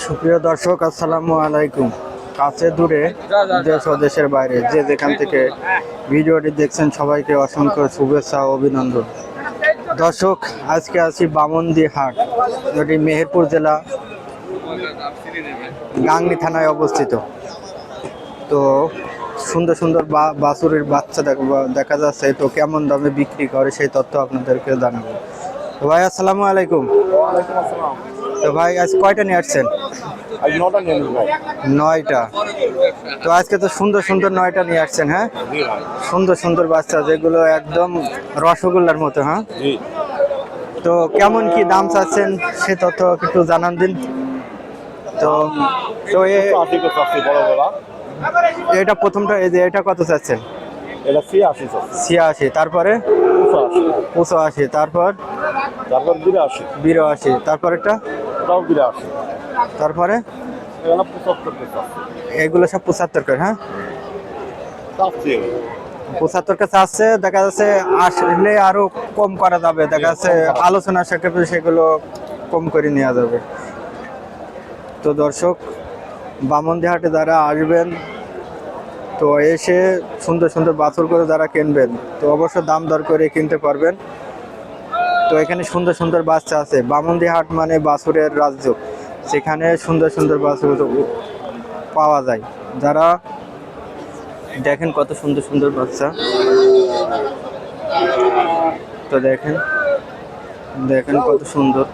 সুপ্রিয় দর্শক, আসসালামু আলাইকুম। কাছে দূরে দেশ ও দেশের বাইরে যে যেখান থেকে ভিডিওটি দেখছেন, সবাইকে অসংখ্য শুভেচ্ছা অভিনন্দন। দর্শক, আজকে আছি বামন্দি হাট, যেটি মেহেরপুর জেলা গাংনি থানায় অবস্থিত। তো সুন্দর সুন্দর বা- বাছুরের বাচ্চা দেখ- যাচ্ছে, তো কেমন দামে বিক্রি করে সেই তথ্য আপনাদেরকে জানাব। ভাই, আসসালামু আলাইকুম। তো ভাই আজ কয়টা নিয়ে আসছেন? নয়টা। তো আজকে তো সুন্দর সুন্দর নয়টা নিয়ে আসছেন হ্যাঁ? সুন্দর সুন্দর বাচ্চা যেগুলো একদম রসগোল্লার মতো হ্যাঁ? তো কেমন কি দাম চাচ্ছেন সে তথ্য একটু জানান দিন। তো তো এটা প্রথমটা এই যে এটা কত চাচ্ছেন? এটা আশি ছিয়াশি তারপরে? দুশো আশি পঁচাশি তারপর? তারপর বিরাশি। বিরাশি তারপর এটা ওটাও তারপরে? এগুলো পঁচাত্তর এগুলো সব পঁচাত্তর করে হ্যাঁ? পঁচাত্তর কাছে চাচ্ছে দেখা যাচ্ছে আসলে আরও কম করা যাবে। দেখা যাচ্ছে আলোচনা সেক্ষেত্রে সেগুলো কম করে নেওয়া যাবে। তো দর্শক বামনদিহাটে যারা আসবেন তো এসে সুন্দর সুন্দর বাছুর করে যারা কিনবেন তো অবশ্য দাম দর করে কিনতে পারবেন। তো এখানে সুন্দর সুন্দর বাচ্চা আছে। বামনদিহাট মানে বাছুরের রাজ্য। সেখানে সুন্দর সুন্দর বাছুর পাওয়া যায়। যারা দেখেন কত সুন্দর সুন্দর বাচ্চা। তো দেখেন দেখেন কত সুন্দর।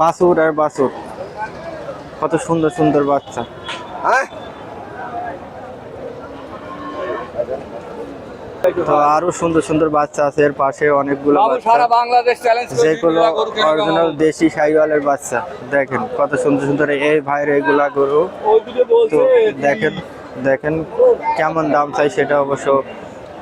বাছুর আর বাছুর কত সুন্দর সুন্দর বাচ্চা। তো আরও সুন্দর সুন্দর বাচ্চা আছে এর পাশে অনেকগুলো সারা বাংলাদেশ চ্যালেঞ্জ যেগুলো অরিজিনাল দেশি সাইওয়ালের বাচ্চা দেখেন কত সুন্দর সুন্দর এই ভাইয়ের এগুলা গরু। তো দেখেন দেখেন কেমন দাম চাই সেটা অবশ্য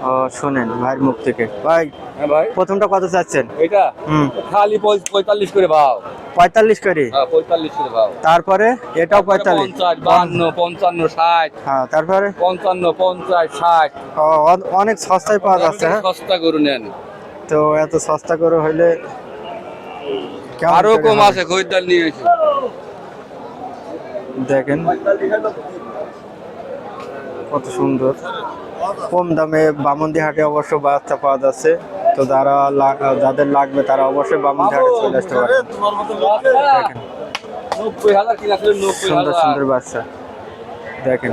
আহ, শোনেন ভাইয়ের মুখ থেকে। ভাই হ্যাঁ ভাই। প্রথমটা কত চাচ্ছেন? এটা হুম। খালি পঁয়তাল্লিশ করে ভাও। পঁয়তাল্লিশ করে? হ্যাঁ পঁয়তাল্লিশ করে ভাও। তারপরে এটাও পঁয়তাল্লিশ। বান্ন পঞ্চান্ন ষাট। হ্যাঁ তারপরে? পঞ্চান্ন পঞ্চাশ ষাট। ও, অনেক সস্তায় পাওয়া যাচ্ছে হ্যাঁ? সস্তা গরু নেন। তো এত সস্তা করে হইলে আরও করে কম আছে খরিদ্দার নিয়ে এসে দেখেন। কত সুন্দর। কম দামে বামন্দি হাটে অবশ্য বাচ্চা পাওয়া যাচ্ছে। তো যারা যাদের লাগবে তারা অবশ্যই বামন্দি হাটে চলে আসতে পারে। সুন্দর সুন্দর বাচ্চা। দেখেন।